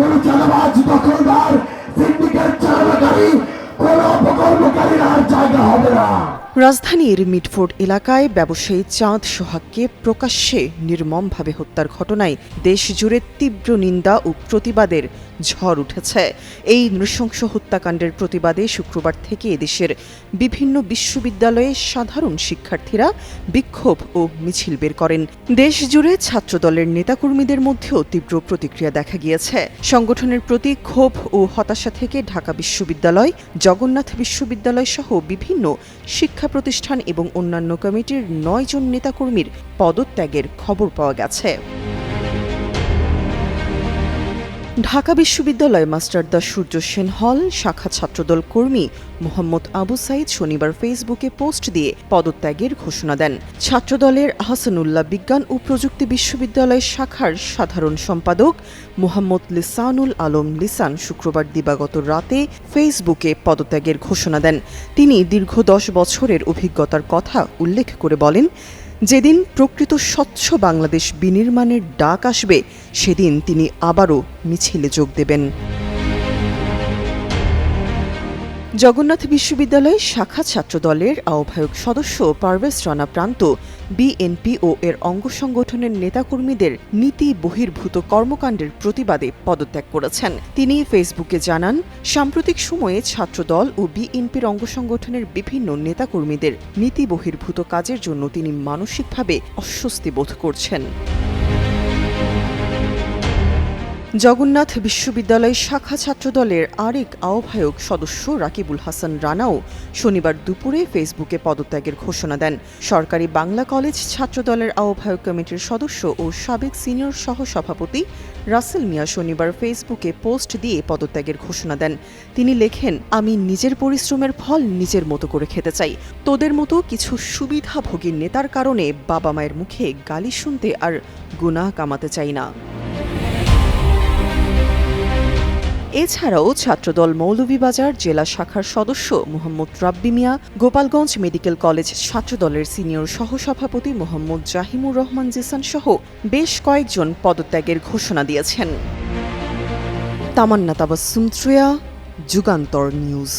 কোন চাঁদাবাজ, দখলদার, সিন্ডিকেট চালাকারী কোন অপকর্মকারীর আর জায়গা হবে না। রাজধানীর মিটফোর্ড এলাকায় ব্যবসায়ী চাঁদ সোহাগকে প্রকাশ্যে নির্মমভাবে হত্যার ঘটনায় দেশজুড়ে তীব্র নিন্দা ও প্রতিবাদের ঝড় উঠেছে। এই নৃশংস হত্যাকাণ্ডের প্রতিবাদে শুক্রবার থেকে এদেশের বিভিন্ন বিশ্ববিদ্যালয়ে সাধারণ শিক্ষার্থীরা বিক্ষোভ ও মিছিল বের করেন। দেশজুড়ে ছাত্রদলের নেতাকর্মীদের মধ্যেও তীব্র প্রতিক্রিয়া দেখা গিয়েছে। সংগঠনের প্রতি ক্ষোভ ও হতাশা থেকে ঢাকা বিশ্ববিদ্যালয়, জগন্নাথ বিশ্ববিদ্যালয় সহ বিভিন্ন শিক্ষা প্রতিষ্ঠান এবং অন্যান্য কমিটির নয়জন নেতাকর্মীর পদত্যাগের খবর পাওয়া গেছে। ঢাকা বিশ্ববিদ্যালয় মাস্টারদা সূর্য সেন হল, শাখা ছাত্রদল কর্মী মোহাম্মদ আবু সাইদ শনিবার ফেসবুকে পোস্ট দিয়ে পদত্যাগের ঘোষণা দেন। ছাত্রদলের আহসানুল্লাহ বিজ্ঞান ও প্রযুক্তি বিশ্ববিদ্যালয় শাখার সাধারণ সম্পাদক মোহাম্মদ লিসানুল আলম লিসান শুক্রবার দিবাগত রাতে ফেসবুকে পদত্যাগের ঘোষণা দেন। তিনি দীর্ঘ দশ বছরের অভিজ্ঞতার কথা উল্লেখ করে বলেন যেদিন প্রকৃত স্বচ্ছ বাংলাদেশ বিনির্মাণের ডাক আসবে সেদিন তিনি আবারও মিছিলে যোগ দেবেন। জগন্নাথ বিশ্ববিদ্যালয় শাখা ছাত্রদলের আহ্বায়ক সদস্য পারভেজ রানা প্রান্ত, বিএনপি ও এর অঙ্গ সংগঠনের নেতাকর্মীদের নীতি বহির্ভূত কর্মকাণ্ডের প্রতিবাদে পদত্যাগ করেছেন। তিনি ফেসবুকে জানান, সাম্প্রতিক সময়ে ছাত্রদল ও বিএনপির অঙ্গ সংগঠনের বিভিন্ন নেতাকর্মীদের নীতি বহির্ভূত কাজের জন্য তিনি মানসিকভাবে অস্বস্তি বোধ করছেন। জগন্নাথ বিশ্ববিদ্যালয় শাখা ছাত্রদলের আরেক আহ্বায়ক সদস্য রাকিবুল হাসান রানাও শনিবার দুপুরে ফেসবুকে পদত্যাগের ঘোষণা দেন। সরকারি বাংলা কলেজ ছাত্রদলের আহ্বায়ক কমিটির সদস্য ও সাবেক সিনিয়র সহ সভাপতি রাসেল মিয়া শনিবার ফেসবুকে পোস্ট দিয়ে পদত্যাগের ঘোষণা দেন। তিনি লেখেন, আমি নিজের পরিশ্রমের ফল নিজের মতো করে খেতে চাই। তোদের মতো কিছু সুবিধাভোগী নেতার কারণে বাবা মায়ের মুখে গালি শুনতে আর গুনাহ কামাতে চাই না। এছাড়াও ছাত্রদল মৌলভীবাজার জেলা শাখার সদস্য মোহাম্মদ রাব্বি মিয়া, গোপালগঞ্জ মেডিকেল কলেজ ছাত্রদলের সিনিয়র সহসভাপতি মোহাম্মদ জাহিমুর রহমান জিসান সহ বেশ কয়েকজন পদত্যাগের ঘোষণা দিয়েছেন। তামান্না তাবাসুম যুগান্তর নিউজ।